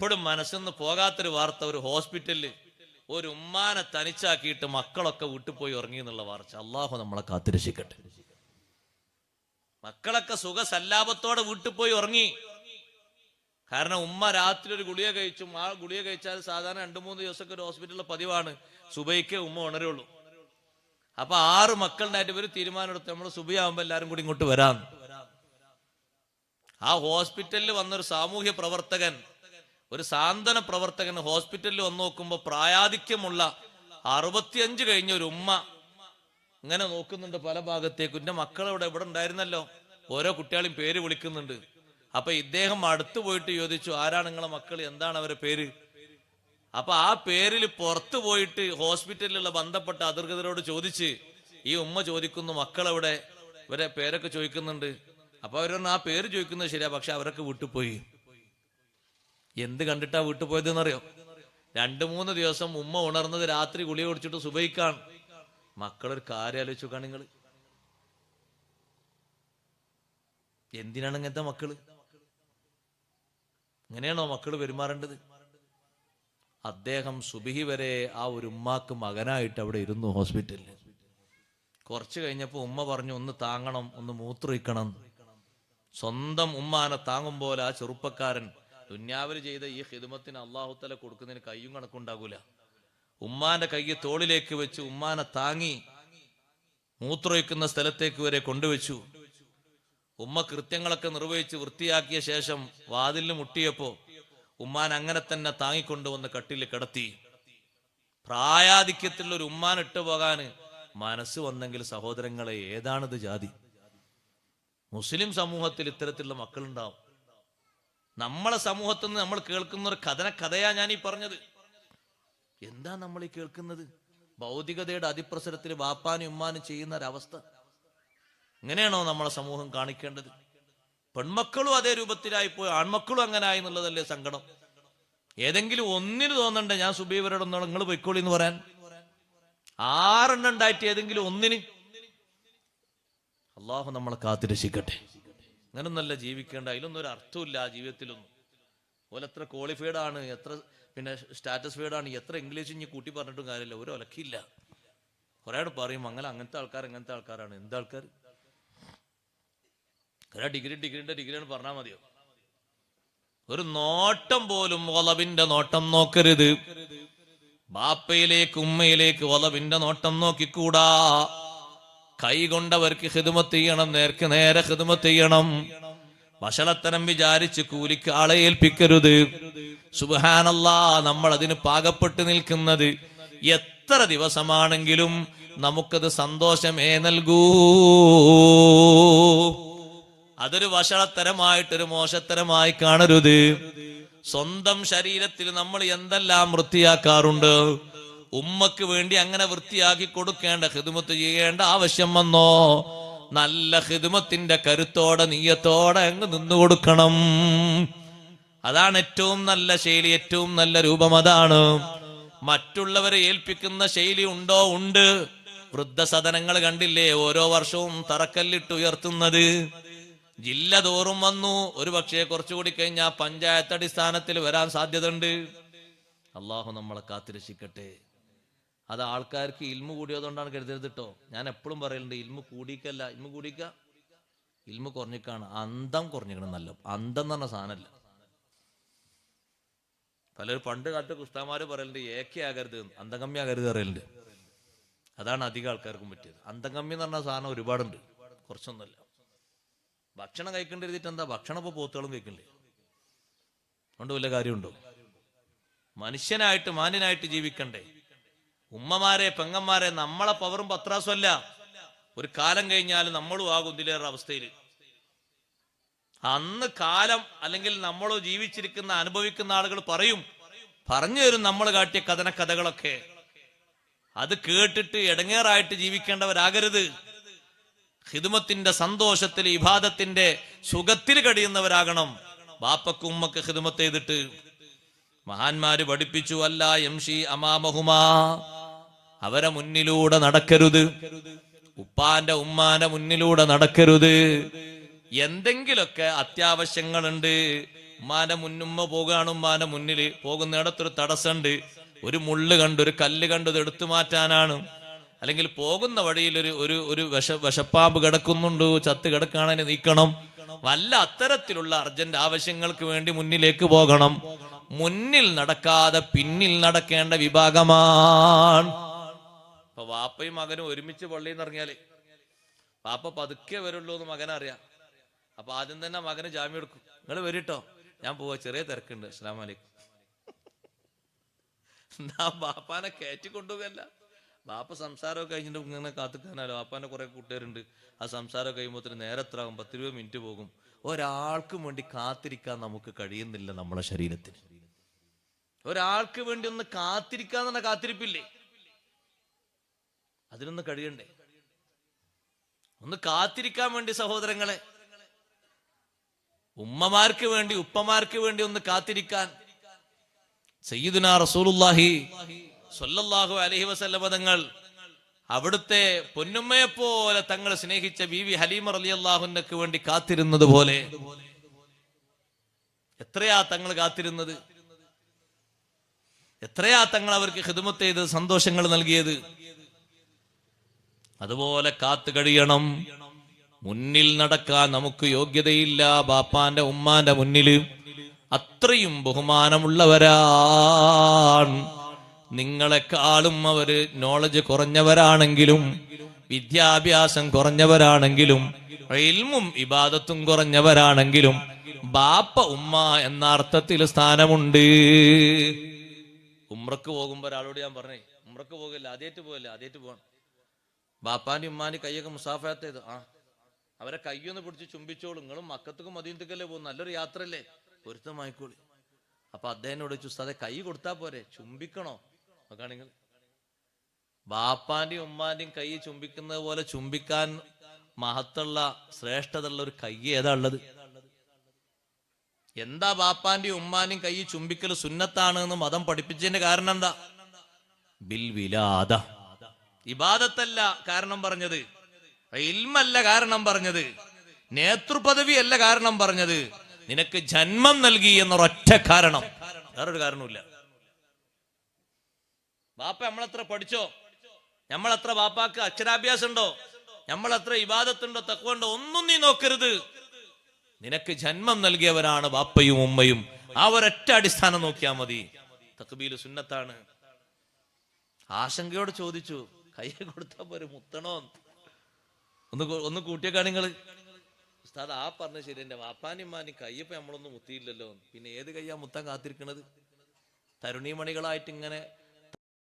ഇപ്പോഴും മനസ്സിന്ന് പോകാത്തൊരു വാർത്ത ഒരു ഹോസ്പിറ്റലിൽ ഒരു ഉമ്മാനെ തനിച്ചാക്കിയിട്ട് മക്കളൊക്കെ വീട്ടിൽ പോയി ഉറങ്ങി എന്നുള്ള വാർത്ത അള്ളാഹു നമ്മളെ കാത്തിരക്ഷിക്കട്ടെ. മക്കളൊക്കെ സുഖ സല്ലാപത്തോടെ വീട്ടിൽ പോയി ഉറങ്ങി. കാരണം ഉമ്മ രാത്രി ഒരു ഗുളിക കഴിച്ചു ആ ഗുളിക കഴിച്ചാൽ സാധാരണ രണ്ടു മൂന്ന് ദിവസമൊക്കെ ഒരു ഹോസ്പിറ്റലിലെ പതിവാണ്. സുബൈക്ക് ഉമ്മ ഉണരുള്ളൂ. അപ്പൊ ആറ് മക്കളുണ്ടായിട്ട് ഒരു തീരുമാനം എടുത്തു നമ്മൾ സുബിയാവുമ്പോ എല്ലാരും കൂടി ഇങ്ങോട്ട് വരാം ആ ഹോസ്പിറ്റലിൽ വന്നൊരു സാമൂഹ്യ പ്രവർത്തകൻ ഒരു സാന്ത്വന പ്രവർത്തകൻ ഹോസ്പിറ്റലിൽ വന്ന് നോക്കുമ്പോ പ്രായാധിക്യമുള്ള അറുപത്തിയഞ്ച് കഴിഞ്ഞ ഒരു ഉമ്മ ഇങ്ങനെ നോക്കുന്നുണ്ട് പല ഭാഗത്തേക്കും. എന്റെ മക്കളവിടെ? ഇവിടെ ഉണ്ടായിരുന്നല്ലോ. ഓരോ കുട്ടികളെയും പേര് വിളിക്കുന്നുണ്ട്. അപ്പൊ ഇദ്ദേഹം അടുത്തു പോയിട്ട് ചോദിച്ചു ആരാണ് നിങ്ങളെ മക്കൾ എന്താണ് അവരെ പേര്? അപ്പൊ ആ പേരിൽ പുറത്തു പോയിട്ട് ഹോസ്പിറ്റലിലുള്ള ബന്ധപ്പെട്ട അധികൃതരോട് ചോദിച്ച് ഈ ഉമ്മ ചോദിക്കുന്നു മക്കൾ മക്കളെവിടെ? ഇവരെ പേരൊക്കെ ചോദിക്കുന്നുണ്ട്. അപ്പൊ അവരൊന്നും ആ പേര് ചോദിക്കുന്നത് ശരിയാ പക്ഷെ അവരൊക്കെ വിട്ടുപോയി. എന്ത് കണ്ടിട്ടാ വിട്ടുപോയതെന്നറിയോ രണ്ടു മൂന്ന് ദിവസം ഉമ്മ ഉണർന്നത് രാത്രി ഗുളിക കുടിച്ചിട്ട് സുബൈക്കാണ്. മക്കളൊരു കാര്യം ആലോചിച്ചു നോക്കാണ് നിങ്ങൾ എന്തിനാണ് ഇങ്ങനത്തെ മക്കൾ? ഇങ്ങനെയാണോ മക്കൾ പെരുമാറേണ്ടത്? അദ്ദേഹം സുബിഹി വരെ ആ ഒരു ഉമ്മാക്ക് മകനായിട്ട് അവിടെ ഇരുന്നു ഹോസ്പിറ്റലിൽ കുറച്ച് കഴിഞ്ഞപ്പോൾ ഉമ്മ പറഞ്ഞു ഒന്ന് താങ്ങണം ഒന്ന് മൂത്രിക്കണം സ്വന്തം ഉമ്മാനെ താങ്ങും പോലെ ആ ചെറുപ്പക്കാരൻ ദുന്യാവിൽ ചെയ്ത ഈ ഹിദുമത്തിന് അള്ളാഹുത്തല കൊടുക്കുന്നതിന് കയ്യും കണക്കുണ്ടാകൂല ഉമ്മാന്റെ കൈ തോളിലേക്ക് വെച്ച് ഉമ്മാനെ താങ്ങി മൂത്രൊഴിക്കുന്ന സ്ഥലത്തേക്ക് വരെ കൊണ്ടുവച്ചു. ഉമ്മ കൃത്യങ്ങളൊക്കെ നിർവഹിച്ച് വൃത്തിയാക്കിയ ശേഷം വാതിലിന് മുട്ടിയപ്പോ ഉമ്മാൻ അങ്ങനെ തന്നെ താങ്ങിക്കൊണ്ടുവന്ന് കട്ടിൽ കിടത്തി. പ്രായാധിക്യത്തിലുള്ള ഒരു ഉമ്മാൻ ഇട്ടു പോകാന് മനസ്സ് വന്നെങ്കിൽ സഹോദരങ്ങളെ ഏതാണിത് ജാതി? മുസ്ലിം സമൂഹത്തിൽ ഇത്തരത്തിലുള്ള മക്കളുണ്ടാവും. നമ്മളെ സമൂഹത്തിൽ നിന്ന് നമ്മൾ കേൾക്കുന്ന ഒരു കഥന കഥയാ ഞാൻ ഈ പറഞ്ഞത്. എന്താ നമ്മൾ ഈ കേൾക്കുന്നത്? ഭൗതികതയുടെ അതിപ്രസരത്തിൽ വാപ്പാനും ഉമ്മാനും ചെയ്യുന്ന ഒരവസ്ഥ ഇങ്ങനെയാണോ നമ്മളെ സമൂഹം കാണിക്കേണ്ടത്? പെൺമക്കളും അതേ രൂപത്തിലായി പോയി ആൺമക്കളും ആയി എന്നുള്ളതല്ലേ സങ്കടം? ഏതെങ്കിലും ഒന്നിന് തോന്നണ്ടേ ഞാൻ സുബീവരോടൊന്നും നിങ്ങൾ പൊയ്ക്കോളി എന്ന് പറയാൻ? ആറെണ്ണം ഉണ്ടായിട്ട് ഏതെങ്കിലും ഒന്നിന്? അള്ളാഹു നമ്മളെ കാത്തിരക്ഷിക്കട്ടെ അങ്ങനൊന്നല്ല ജീവിക്കേണ്ട. അതിലൊന്നും ഒരു അർത്ഥമില്ല ആ ജീവിതത്തിലൊന്നും. ഓല എത്ര ക്വാളിഫൈഡ് ആണ് എത്ര പിന്നെ സ്റ്റാറ്റസ് ആണ് എത്ര ഇംഗ്ലീഷ് ഇനി കൂട്ടി പറഞ്ഞിട്ടും കാര്യമില്ല. ഒരു ഒലക്കില്ല. കുറേ പറയും അങ്ങനെ അങ്ങനത്തെ ആൾക്കാർ അങ്ങനത്തെ ആൾക്കാരാണ്. എന്ത് ആൾക്കാർ കുറെ ഡിഗ്രി ഡിഗ്രിന്റെ ഡിഗ്രിയാണ് പറഞ്ഞാൽ മതിയോ? ഒരു നോട്ടം പോലും ഒളവിന്റെ നോട്ടം നോക്കരുത്. ബാപ്പയിലേക്ക് ഉമ്മയിലേക്ക് ഒളവിന്റെ നോട്ടം നോക്കിക്കൂടാ. കൈ കൊണ്ടവർക്ക് ഹിതുമത്ത് ചെയ്യണം നേർക്ക് നേരെ ഹിതുമത്ത് ചെയ്യണം. വഷളത്തരം വിചാരിച്ച് കൂലിക്ക് ആളെ ഏൽപ്പിക്കരുത്. സുബാനല്ലാ നമ്മൾ അതിന് പാകപ്പെട്ട് നിൽക്കുന്നത് എത്ര ദിവസമാണെങ്കിലും നമുക്കത് സന്തോഷമേ നൽകൂ. അതൊരു വഷളത്തരമായിട്ടൊരു മോശത്തരമായി കാണരുത്. സ്വന്തം ശരീരത്തിൽ നമ്മൾ എന്തെല്ലാം വൃത്തിയാക്കാറുണ്ട്? ഉമ്മക്ക് വേണ്ടി അങ്ങനെ വൃത്തിയാക്കി കൊടുക്കേണ്ട ഹിതുമത്ത് ചെയ്യേണ്ട ആവശ്യം വന്നോ? നല്ല ഹിതുമത്തിന്റെ കരുത്തോടെ നീയത്തോടെ അങ്ങ് നിന്നു കൊടുക്കണം. അതാണ് ഏറ്റവും നല്ല ശൈലി ഏറ്റവും നല്ല രൂപം അതാണ്. മറ്റുള്ളവരെ ഏൽപ്പിക്കുന്ന ശൈലി ഉണ്ടോ? ഉണ്ട്. വൃദ്ധസദനങ്ങൾ കണ്ടില്ലേ? ഓരോ വർഷവും തറക്കല്ലിട്ട് ഉയർത്തുന്നത്. ജില്ല തോറും വന്നു. ഒരു പക്ഷേ കുറച്ചുകൂടി കഴിഞ്ഞാൽ പഞ്ചായത്ത് അടിസ്ഥാനത്തിൽ വരാൻ സാധ്യതയുണ്ട്. അള്ളാഹു നമ്മളെ കാത്തിരക്ഷിക്കട്ടെ. അത് ആൾക്കാർക്ക് ഇൽമു കൂടിയതുകൊണ്ടാണ് കരുതരുത് കേട്ടോ ഞാൻ എപ്പോഴും പറയലുണ്ട് ഇൽമു കൂടിക്കല്ല. ഇൽമു കൂടിക്ക? ഇൽമു കുറഞ്ഞിക്കാണ്. അന്തം കുറഞ്ഞിക്കണം നല്ല അന്തം എന്ന് പറഞ്ഞ സാധനമല്ല പലരും പണ്ട് കാലത്ത് കുസ്താമാര് പറയലുണ്ട് ഏക്കെ ആകരുത് അന്തംകമ്മി ആകരുത് പറയലുണ്ട്. അതാണ് അധികം ആൾക്കാർക്കും പറ്റിയത്. അന്തംകമ്മി എന്ന് പറഞ്ഞ സാധനം ഒരുപാടുണ്ട്. കുറച്ചൊന്നുമല്ല. ഭക്ഷണം കഴിക്കേണ്ടിരുന്നിട്ട് എന്താ? ഭക്ഷണം ഇപ്പൊ പോത്തുകളും കഴിക്കണ്ടേ? അതുകൊണ്ട് വല്ല കാര്യമുണ്ടോ? മനുഷ്യനായിട്ട് മാന്യനായിട്ട് ജീവിക്കണ്ടേ? ഉമ്മമാരെ പെങ്ങന്മാരെ നമ്മളെ പവറും പത്രാസും അല്ല. ഒരു കാലം കഴിഞ്ഞാൽ നമ്മളും ആകും ഇതിലേറെ അവസ്ഥയിൽ. അന്ന് കാലം അല്ലെങ്കിൽ നമ്മൾ ജീവിച്ചിരിക്കുന്ന അനുഭവിക്കുന്ന ആളുകൾ പറയും പറഞ്ഞു തരും നമ്മൾ കാട്ടിയ കഥന കഥകളൊക്കെ. അത് കേട്ടിട്ട് ഇടങ്ങേറായിട്ട് ജീവിക്കേണ്ടവരാകരുത്. ഹിദുമത്തിന്റെ സന്തോഷത്തിൽ ഇബാദത്തിന്റെ സുഖത്തിൽ കഴിയുന്നവരാകണം. ബാപ്പക്ക് ഉമ്മക്ക് ഹിദുമത്ത് ചെയ്തിട്ട്. മഹാന്മാര് പഠിപ്പിച്ചു അല്ല ഷി അമാമഹുമാ. അവരെ മുന്നിലൂടെ നടക്കരുത്. ഉപ്പാന്റെ ഉമ്മാന്റെ മുന്നിലൂടെ നടക്കരുത്. എന്തെങ്കിലൊക്കെ അത്യാവശ്യങ്ങളുണ്ട്. ഉമ്മാന്റെ മുന്നുമ്മ പോകുകയാണ് ഉമ്മാന്റെ മുന്നിൽ പോകുന്നിടത്തൊരു തടസ്സമുണ്ട്. ഒരു മുള്ള് കണ്ട് ഒരു കല്ല് കണ്ടു എടുത്തു മാറ്റാനാണ്. അല്ലെങ്കിൽ പോകുന്ന വഴിയിൽ ഒരു ഒരു ഒരു വിഷ വിഷപ്പാമ്പ് കിടക്കുന്നുണ്ട് ചത്ത് കിടക്കാണെ നീക്കണം. വല്ല അത്തരത്തിലുള്ള അർജന്റ് ആവശ്യങ്ങൾക്ക് വേണ്ടി മുന്നിലേക്ക് പോകണം. മുന്നിൽ നടക്കാതെ പിന്നിൽ നടക്കേണ്ട വിഭാഗമാണ്. അപ്പൊ വാപ്പയും മകനും ഒരുമിച്ച് പള്ളിയിൽ നിന്ന് ഇറങ്ങിയാലേ പാപ്പ പതുക്കെ വരുള്ളൂ എന്ന് മകനറിയാം. അപ്പൊ ആദ്യം തന്നെ മകന് ജാമ്യം എടുക്കും. നിങ്ങൾ വരിട്ടോ? ഞാൻ പോവാ. ചെറിയ തിരക്കുണ്ട്. അസ്ലാം വലൈക്കും എന്നാ ബാപ്പാനെ കയറ്റി കൊണ്ടുപോകല്ല. ബാപ്പ സംസാരമൊക്കെ കഴിഞ്ഞിട്ട് ഇങ്ങനെ കാത്തുക്കാനല്ലോ ബാപ്പാന്റെ കുറെ കൂട്ടുകാരുണ്ട്. ആ സംസാരം കഴിയുമ്പോൾ നേരെ പത്ത് രൂപ മിനിറ്റ് പോകും. ഒരാൾക്കും വേണ്ടി കാത്തിരിക്കാൻ നമുക്ക് കഴിയുന്നില്ല നമ്മളെ ശരീരത്തിന്. ഒരാൾക്ക് വേണ്ടി ഒന്ന് കാത്തിരിക്കാന്ന് കാത്തിരിപ്പില്ലേ? അതിനൊന്ന് കഴിയണ്ടേ ഒന്ന് കാത്തിരിക്കാൻ വേണ്ടി സഹോദരങ്ങളെ. ഉമ്മമാർക്ക് വേണ്ടി ഉപ്പമാർക്ക് വേണ്ടി ഒന്ന് കാത്തിരിക്കാൻ. സയ്യിദുന സ്വല്ലല്ലാഹു അലൈഹി വസല്ലമ തങ്ങൾ അവിടുത്തെ പൊന്നുമ്മയെ പോലെ തങ്ങൾ സ്നേഹിച്ച ബീവി അലി അള്ളാഹുനക്ക് വേണ്ടി കാത്തിരുന്നത് പോലെ. എത്രയാ തങ്ങൾ കാത്തിരുന്നത്? എത്രയാ തങ്ങൾ അവർക്ക് ഹിദമത്ത് ചെയ്ത് സന്തോഷങ്ങൾ നൽകിയത്? അതുപോലെ കാത്തു കഴിയണം. മുന്നിൽ നടക്കാൻ നമുക്ക് യോഗ്യതയില്ല. ബാപ്പാന്റെ ഉമ്മാന്റെ മുന്നിൽ അത്രയും ബഹുമാനമുള്ളവരാണ്. നിങ്ങളെക്കാളും അവർ നോളജ് കുറഞ്ഞവരാണെങ്കിലും വിദ്യാഭ്യാസം കുറഞ്ഞവരാണെങ്കിലും ഇൽമും ഇബാദത്തും കുറഞ്ഞവരാണെങ്കിലും ബാപ്പ ഉമ്മ എന്ന അർത്ഥത്തിൽ സ്ഥാനമുണ്ട്. ഉമ്രക്ക് പോകുമ്പോ ഒരാളോട് ഞാൻ പറഞ്ഞേ ഉമ്രക്ക് പോകില്ല ആദ്യമായിട്ട് പോകല്ലേ ആദ്യമായിട്ട് പോകണം ബാപ്പാന്റെ ഉമ്മാന്റെ കൈയൊക്കെ മുസാഫാത്തേത്. ആ അവരെ കൈയൊന്ന് പിടിച്ച് ചുംബിച്ചോളൂ. നിങ്ങളും മക്കത്തുക്കും മദീനത്തേക്കല്ലേ പോകും നല്ലൊരു യാത്രയല്ലേ? പൊരുത്തമായിക്കോളി. അപ്പൊ അദ്ദേഹനോട് ഉസ്താദെ കൈ കൊടുത്താ പോരെ? ചുംബിക്കണോ? നോക്കാണെങ്കിൽ ബാപ്പാന്റെയും ഉമ്മാന്റെയും കൈ ചുംബിക്കുന്നത് പോലെ ചുംബിക്കാൻ മഹത്തുള്ള ശ്രേഷ്ഠതയുള്ള ഒരു കൈ ഏതാ ഉള്ളത്? എന്താ ബാപ്പാന്റെയും ഉമ്മാന്റെയും കൈ ചുംബിക്കൽ സുന്നത്താണ് എന്ന് മതം പഠിപ്പിച്ചതിന്റെ കാരണം എന്താ? ബിൽ വിലാദ ഇബാദത്തല്ല കാരണം പറഞ്ഞത്. ഇൽമല്ല കാരണം പറഞ്ഞത്. നേതൃപദവി അല്ല കാരണം പറഞ്ഞത്. നിനക്ക് ജന്മം നൽകി എന്നൊരൊറ്റ കാരണം. വേറൊരു കാരണമില്ല ബാപ്പ നമ്മളെത്ര പഠിച്ചോ? നമ്മളെത്ര ബാപ്പാക്ക് അക്ഷരാഭ്യാസം ഉണ്ടോ നമ്മളെത്ര ഇബാദത്തുണ്ടോ? തക്കുണ്ടോ ഒന്നും നീ നോക്കരുത്. നിനക്ക് ജന്മം നൽകിയവരാണ് ബാപ്പയും ഉമ്മയും. ആ ഒരൊറ്റ അടിസ്ഥാനം നോക്കിയാൽ മതി. തക്ബീൽ സുന്നത്താണ്. ആശങ്കയോട് ചോദിച്ചു. കൈ കൊടുത്താൽ പോരെ മുത്തണോ? ഒന്ന് ഒന്ന് കൂട്ടിയേക്കാ നിങ്ങൾ. ഉസ്താദ് ആ പറഞ്ഞ ശരി. എന്റെ വാപ്പാനിമാനി മാനും കയ്യപ്പ നമ്മളൊന്നും മുത്തിയില്ലല്ലോ. പിന്നെ ഏത് കയ്യാ മുത്താൻ കാത്തിരിക്കണത്? തരുണീമണികളായിട്ട് ഇങ്ങനെ